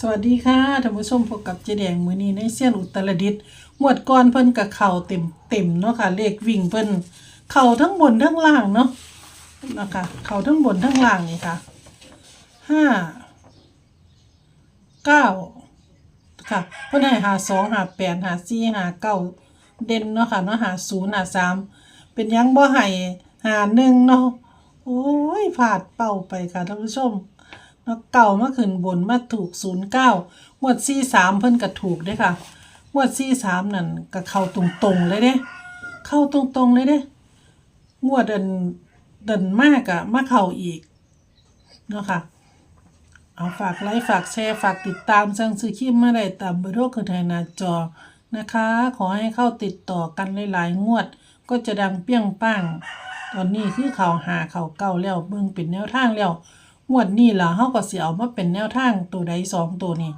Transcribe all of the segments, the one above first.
สวัสดีค่ะท่านผู้ชมพบกับเจแดงมือนี้ในเซียนอุตรดิตถ์งวดก่อนเพิ่นกับเข่าเต็มเต็มเนาะค่ะเลขวิ่งเพิ่นเข่าทั้งบนทั้งล่างเนาะนะคะเข่าทั้งบนทั้งล่างนี่ค่ะห้าเก้าค่ะเพิ่นให้หาสองหาแปดหาสี่หาเก้าเด่นเนาะค่ะเนาะหาศูนย์หาสามเป็นยังบ่ให้หาหนึ่งเนาะโอ้ยพลาดเป้าไปค่ะท่านผู้ชม เนาะเก่ามาขึ้นบนมาถูกศูนย์เก้างวดซี่สามเพิ่นก็ถูกด้วยค่ะงวดซี่สามนั่นก็เข้าตรงๆเลยเด้ เข้าตรงๆเลยเด้งวดเดินเดินมากอะมาเข้าอีกเนาะค่ะเอาฝากไลค์ฝากแชร์ฝากติดตามสั่งซื้อคลิปมาได้ตามเบอร์โทรคือไทยหน้าจอนะคะ ขอให้เข้าติดต่อกันหลายๆงวด ก็จะดังเปี้ยงป้าง ตอนนี้คือเขาหาเขาเก่าแล้วเบิ่งเป็นแนวทางแล้ว งวดนี้ล่ะเฮาก็สิเอามาเป็นแนวทางตัวใดสองตัวนี้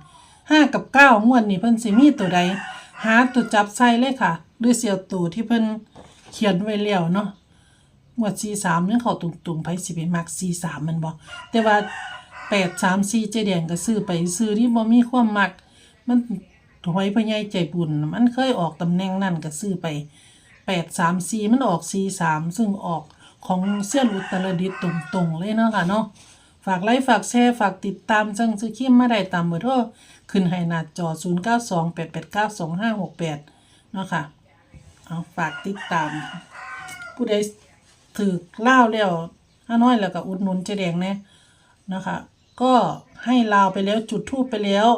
ห้ากับเก้างวดนี้เพิ่นสิมีตัวใด หาตัวจับใส่เลยค่ะหรือเสียวตัวที่เพิ่นเขียนไว้แล้วเนาะงวด43ยังเขาตรงๆไผสิไปมัก43มันบ่แต่ว่า8 3 4เจแดงก็ซื้อไปซื้อที่บ่มีความมัก มันหวยพญายใจบุญมันเคยออกตำแหน่งนั่นก็ซื้อไป8 3 4มันออก4 3ซึ่งออกของเสี้ยนอุตรดิตตรงๆเลยเนาะค่ะเนาะ ฝากไลค์ฝากแชร์ฝากติดตามจังซื้อคิมมาได้ตามเบอร์โทรขึ้นให้หน้าจอ 0928892568 เนาะค่ะ เอาฝากติดตาม ผู้ใดถือเล่าวแล้วห้าน้อยแล้วก็อุดหนุนเจแดงแน่นะคะ ก็ให้ลาวไปแล้วจุดทูปไปแล้ว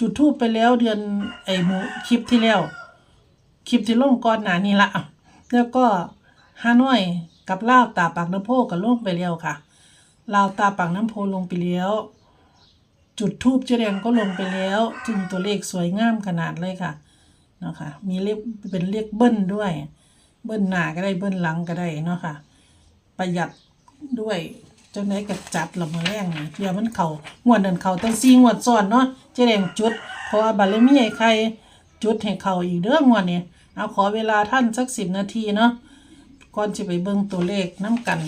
จุดทูปไปแล้วเดือนไอ้หมูคลิปที่แล้วคลิปที่ลงก่อนหน้านี้ละแล้วก็ฮานอยกับลาวตาปากน้ำโพก็ลงไปแล้วค่ะ ลาวตาปากน้ำโพลงไปแล้ว จุดทูบเจแดงก็ลงไปแล้วจึงตัวเลขสวยงามขนาดเลยค่ะเนาะค่ะมีเลขเป็นเลขเบิ้ลด้วย เบิ้ลหน้าก็ได้เบิ้ลหลังก็ได้เนาะค่ะ ประหยัดด้วยจังไหนกับจัดละมาแรงนี่เดี๋ยวมันเขางวดนั้นเขาตั้งซีงวดซ้อนเนาะเจแดงจุดเพราะว่าบารมีไอ้ใครจุดให้เขาอีกเรื่องงวดนี้เอาขอเวลาท่านสักสิบนาทีเนาะก่อนจะไปเบิ่งตัวเลขน้ำกัน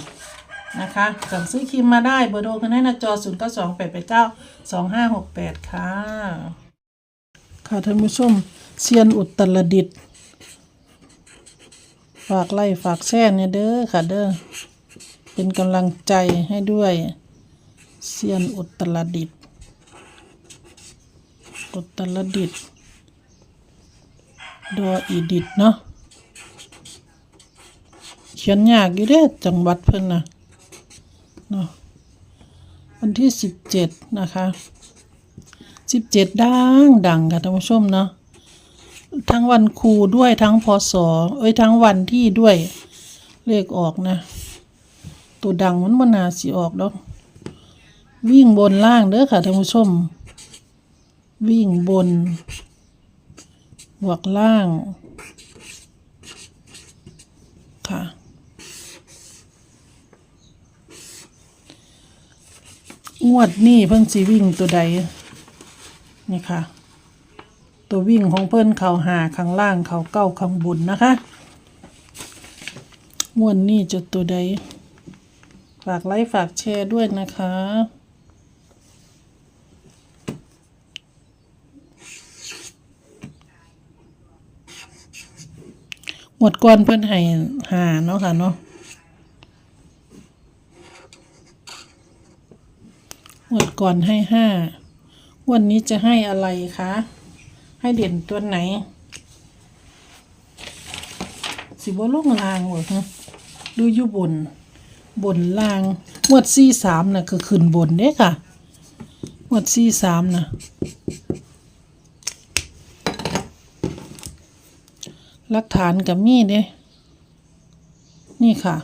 นะคะสั่งซื้อครีมมาได้เบอร์โทรกันให้หน้าจอ 0 9 2 8 8 9 2 5 6 8 ค่ะ ค่ะท่านผู้ชมเซียนอุตรดิตฝากไล่ฝากแช่เนี่ยเด้อค่ะเด้อเป็นกำลังใจให้ด้วยเซียนอุตรดิตอุตรดิตดออีดิตเนาะเขียนยากอยู่เด้อจังหวัดเพิ่นนะ เนาะวันที่สิบเจ็ดนะคะสิบเจ็ดดังดังค่ะท่านผู้ชมเนาะทั้งวันครูด้วยทั้งพศเอ้ยทั้งวันที่ด้วยเลขออกนะ ตัวดังมันมนาสิออกดอกวิ่งบนล่างเด้อค่ะท่านผู้ชม วิ่งบนบวกล่าง งวดนี้เพิ่นสิวิ่งตัวใดนี่ค่ะ ตัววิ่งของเพิ่นเขาหาข้างล่างเขาเก้าข้างบนนะคะงวดนี้จะตัวใด ฝากไลค์ฝากแชร์ด้วยนะคะหมดก่อนเพิ่อนให้หาเนาะค่ะเนาะ งวด ก่อนให้ห้าวันนี้จะให้อะไรคะ ให้เด่นตัวไหน สิบ่ลงลางบ่ฮะดูอยู่บน บนลางงวดสี่สามน่ะคือขึ้นบนเด้ค่ะงวดสี่สามน่ะหลักฐานกับมีเด้นี่ค่ะ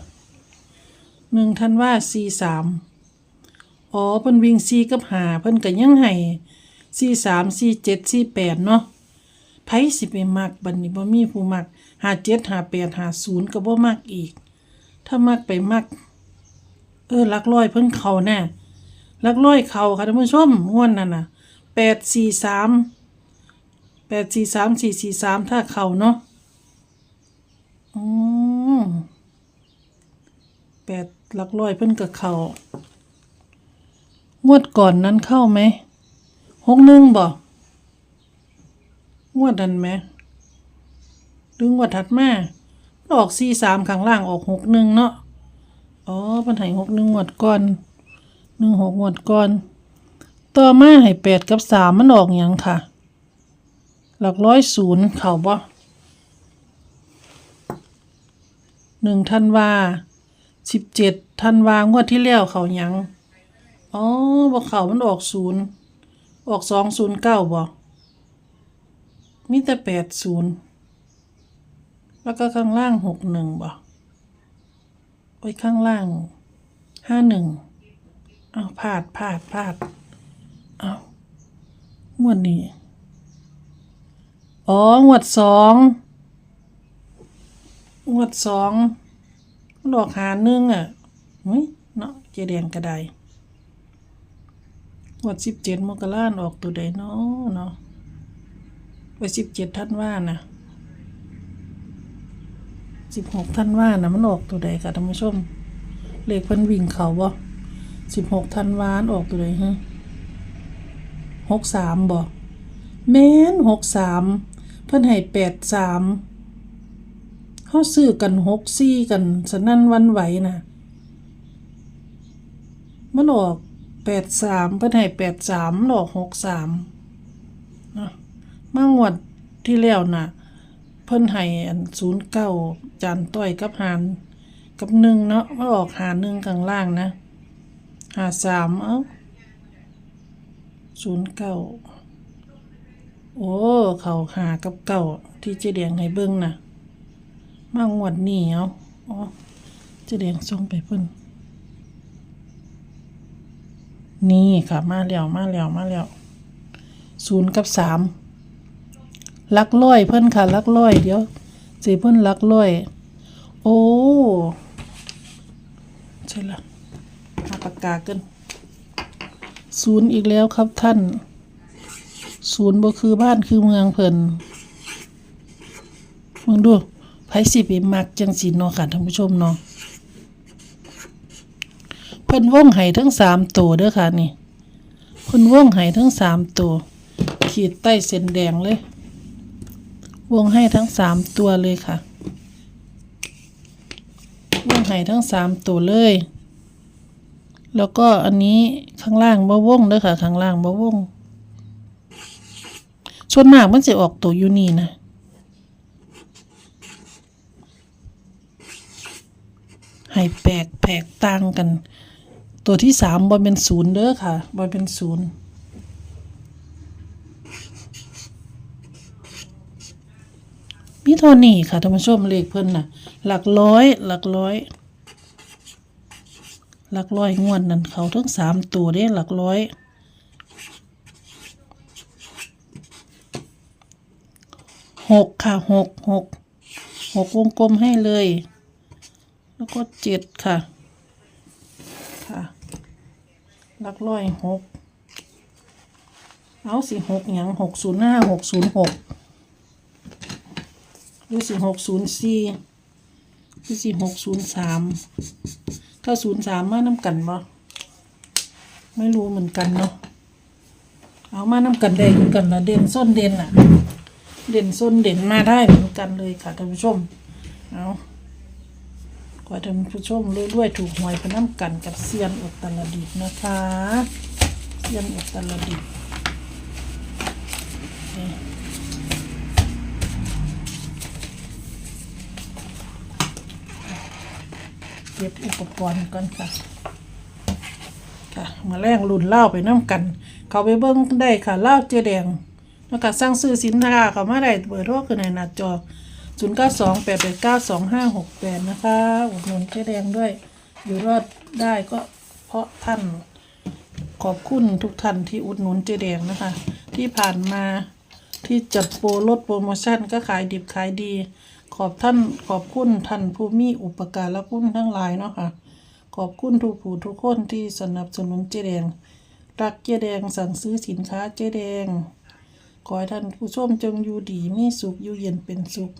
หนึ่งท่านว่าสี่สาม อ๋อเพิ่นวิ่งสี่กับหาเพิ่นก็ยังให้สี่สามสี่เจ็ดสี่แปดเนาะไผสิไปมักบัดนี้บ่มีผู้มักหาเจ็ดหาแปดหาศูนย์ก็บ่มักอีก ถ้ามักไปมัก เออลักร้อยเพิ่นเขาแน่ลักร้อยเขาค่ะท่านผู้ชมง่วดนั่นน่ะแปดสี่สามแปดสี่สามสี่สี่สามถ้าเขาเนาะอืมแปดหลักร้อยเพิ่นก็เขา งวดก่อนนั้นเข้าไหมหกหนึ่งบ่งวดนั้นไหมหรืองวดถัดมาออกสี่สามข้างล่างออกหกหนึ่งเนาะอ๋อปัญหาหกหนึ่งงวดก่อนหนึ่งหกงวดก่อน ต่อมาให้แปดกับสามมันออกหยังค่ะ หลักร้อยศูนย์เข่าบ่หนึ่งธันวาสิบเจ็ดธันวางวดที่แล้วเขายัง อ๋อบ่เขามันออกศูนย์ออกสองศูนย์เก้าบ่มีแต่แปดศูนย์แล้วก็ข้างล่างหกหนึ่งบ่ไว้ยข้างล่างห้าหนึ่งเอาพลาดพลาดพลาดเอางวดนี้ อ๋องวดสองงวดสองมันออกหาหนึ่งอะเฮ้ยเนาะเจแดงกระได งวดสิบเจ็ดมกราออกตัวใดเนาะเนาะไว้สิบเจ็ดท่านว่านะสิบหกท่านว่านะมันออกตัวใดค่ะท่านผู้ชม เลขเพิ่นวิ่งเขาบ่สิบหกท่านวานออกตัวใดฮะหกสามบ่แม่นหกสามเพิ่นให้แปดสามเขาซื้อกันหกซี่กันสนั่นวันไหวนะมันออก แปดสามเพิ่นให้แปดสามมันอกหกสามนะมางวดที่แล้วน่ะ เพิ่นให้อันศูนย์เก้าจานต้อยกับหานกับหนึ่งเนาะมันออกหาหนึ่งข้างล่างนะหาสามเอ้าศูนย์เก้าโอ้เขาหากับเก่าที่เจเดียงให้เบิ่งนะมางวดนี้เอาอ๋อเจเดียงส่งไปเพิ่น นี่ค่ะมาแล้วมาแล้วมาแล้วศูนย์กับสามลักร้อยเพิ่นค่ะลักร้อยเดี๋ยวสิเพิ่นลักร้อย โอ้ใช่ละหาปากกาเกินศูนย์อีกแล้วครับท่าน ศูนย์บ่คือบ้านคือเมืองเพิ่นมึงดูไผสิไปมักจังสิเนาะค่ะท่านผู้ชมเนาะ พิ่นวงให้ทั้งสามตัวเด้อค่ะนี่เพิ่นวงให้ทั้งสามตัว ขีดใต้เส้นแดงเลย วงให้ทั้งสามตัวเลยค่ะวงให้ทั้งสามตัวเลย แล้วก็อันนี้ข้างล่างบ่วงเด้อค่ะ ข้างล่างบ่วงส่วนมากมันจะออกตัวอยู่นี่นะให้แปลกแปลกต่างกัน ตัวที่สามบอลเป็นศูนย์เด้อค่ะบอลเป็นศูนย์มีเท่านี้ค่ะท่านผู้ชมเลขเพิ่นน่ะ หลักร้อย หลักร้อย หลักร้อยงวดนั่นเขาทั้งสามตัวเด้หลักร้อยหกค่ะหกหกหกวงกลมให้เลย แล้วก็เจ็ดค่ะ ค่ะ ลักร้อยหกเอาสิหกหยังหกศูนย์ห้าหกศูนย์หกหรือสิหกศูนย์สี่หรือสิหกศูนย์สามถ้าศูนย์สามมาน้ำกันบ่ไม่รู้เหมือนกันเนาะเอามาน้ำกันได้เหมือนกันละเด่นส้นเด่นอะเด่นส้นเด่นมาได้เหมือนกันเลยค่ะท่านผู้ชมเอา ขอท่านผู้ชมรวยๆถูกหวยไปน้ำกันกับเซียนอุตรดิตนะคะเซียนอุตรดิตเก็บอุปกรณ์ก่อนค่ะ ค่ะมาแรงรุ่นเล่าไปน้ำกัน เขาไปเบิ้งได้ค่ะเล่าเจแดงแล้วก็สร้างซื้อสินค้าเขามาได้เบอร์โทรคือในหน้าจอ 0 9 2 8 8 9 2 5 6 8 นะคะอุดหนุนเจ๊แดงด้วย อยู่รอดได้ก็เพราะท่านขอบคุณทุกท่านที่อุดหนุนเจ๊แดงนะคะ ที่ผ่านมาที่จัดโปรลดโปรโมชั่นก็ขายดิบขายดี ขอบท่านขอบคุณท่านผู้มีอุปการและคุณทั้งหลายเนาะค่ะขอบคุณทุกผู้ทุกคนที่สนับสนุนเจ๊แดง รักเจ๊แดงสั่งซื้อสินค้าเจ๊แดง ขอให้ท่านผู้ชมจงอยู่ดีมีสุขอยู่เย็นเป็นสุข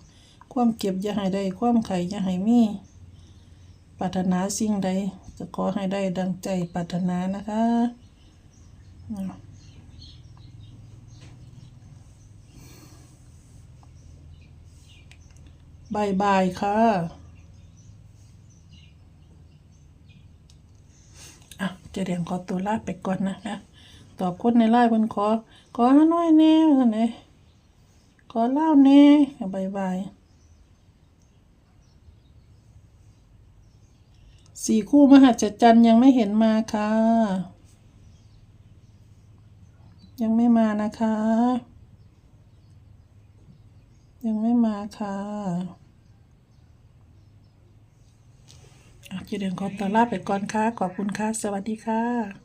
ความเก็บอยาให้ได้ ความไข่อยาให้มีปรารถนาสิ่งใดก็ขอให้ได้ดังใจปรารถนานะคะบายบายค่ะอะจะเรียงขอตัวลาไปก่อนนะคะตอบคนในไลน์เนขอ ขอน้อยแน่ไหนขอเล่าแน่บายบาย สี่คู่มหัศจรรย์ยังไม่เห็นมาค่ะ ยังไม่มานะคะ ยังไม่มาค่ะอะเจเดียงขอตัวลาไปก่อนค่ะ ขอบคุณค่ะ สวัสดีค่ะ